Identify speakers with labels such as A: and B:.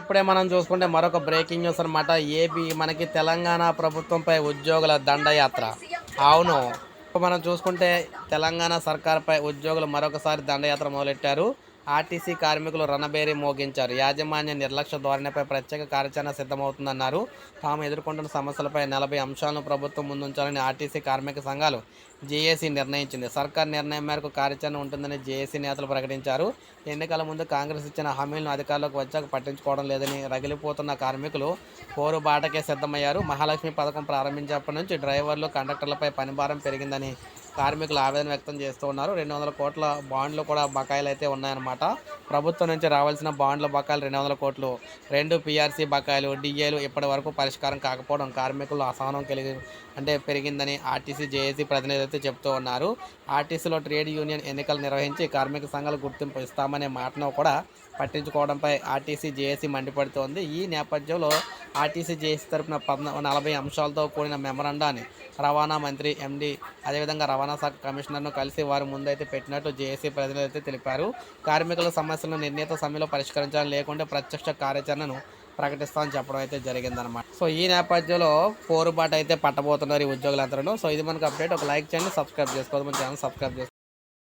A: ఇప్పుడే మనం చూసుకుంటే మరొక బ్రేకింగ్ న్యూస్ అనమాట ఏపీ మనకి తెలంగాణ ప్రభుత్వంపై ఉద్యోగుల దండయాత్ర. అవును. ఇప్పుడు మనం చూసుకుంటే తెలంగాణ సర్కార్పై ఉద్యోగులు మరొకసారి దండయాత్ర మొదలెట్టారు. ఆర్టీసీ కార్మికులు రణబేరి మోగించారు. యాజమాన్య నిర్లక్ష్య ధోరణిపై ప్రత్యేక కార్యాచరణ సిద్ధమవుతుందన్నారు. తాము ఎదుర్కొంటున్న సమస్యలపై నలభై అంశాలను ప్రభుత్వం ముందుంచాలని ఆర్టీసీ కార్మిక సంఘాలు జేఏసీ నిర్ణయించింది. సర్కార్ నిర్ణయం మేరకు కార్యాచరణ ఉంటుందని జేఏసీ నేతలు ప్రకటించారు. ఎన్నికల ముందు కాంగ్రెస్ ఇచ్చిన హామీలను అధికారులకు వచ్చాక పట్టించుకోవడం లేదని రగిలిపోతున్న కార్మికులు పోరు బాటకే సిద్ధమయ్యారు. మహాలక్ష్మి పథకం ప్రారంభించినప్పటి నుంచి డ్రైవర్లు కండక్టర్లపై పనిభారం పెరిగిందని కార్మికులు ఆవేదన వ్యక్తం చేస్తూ ఉన్నారు. రెండు వందల కోట్ల బాండ్లు కూడా బకాయిలు అయితే ఉన్నాయన్నమాట. ప్రభుత్వం నుంచి రావాల్సిన బాండ్ల బకాయిలు రెండు వందల కోట్లు. రెండు పిఆర్సీ బకాయిలు డిఏలు ఇప్పటి వరకు పరిష్కారం కాకపోవడం కార్మికులు అసహనం కలిగి అంటే పెరిగిందని ఆర్టీసీ జేఏసీ ప్రతినిధి అయితే చెప్తూ ఉన్నారు. ఆర్టీసీలో ట్రేడ్ యూనియన్ ఎన్నికలు నిర్వహించి కార్మిక సంఘాలు గుర్తింపు ఇస్తామనే మాటను కూడా పట్టించుకోవడంపై ఆర్టీసీ జేఏసీ మండిపడుతోంది. ఈ నేపథ్యంలో ఆర్టీసీ జేఏసీ తరపున పద్న నలభై అంశాలతో కూడిన మెమరండాన్ని రవాణా మంత్రి ఎండి అదేవిధంగా రవాణా శాఖ కమిషనర్ను కలిసి వారి ముందైతే పెట్టినట్టు జేఏసీ ప్రతినిధులు అయితే తెలిపారు. కార్మికుల సమస్యలను నిర్ణీత సమయంలో పరిష్కరించాలని లేకుంటే ప్రత్యక్ష కార్యాచరణను ప్రకటిస్తామని చెప్పడం అయితే జరిగిందనమాట సో ఈ నేపథ్యంలో పోరుబాటు అయితే పట్టబోతున్నారు ఈ ఉద్యోగులందరూ. సో ఇది మనకు అప్డేట్. ఒక లైక్ చేయండి సబ్స్క్రైబ్ చేసుకోవద్దు. మన ఛానల్ సబ్స్క్రైబ్ చేసుకోండి.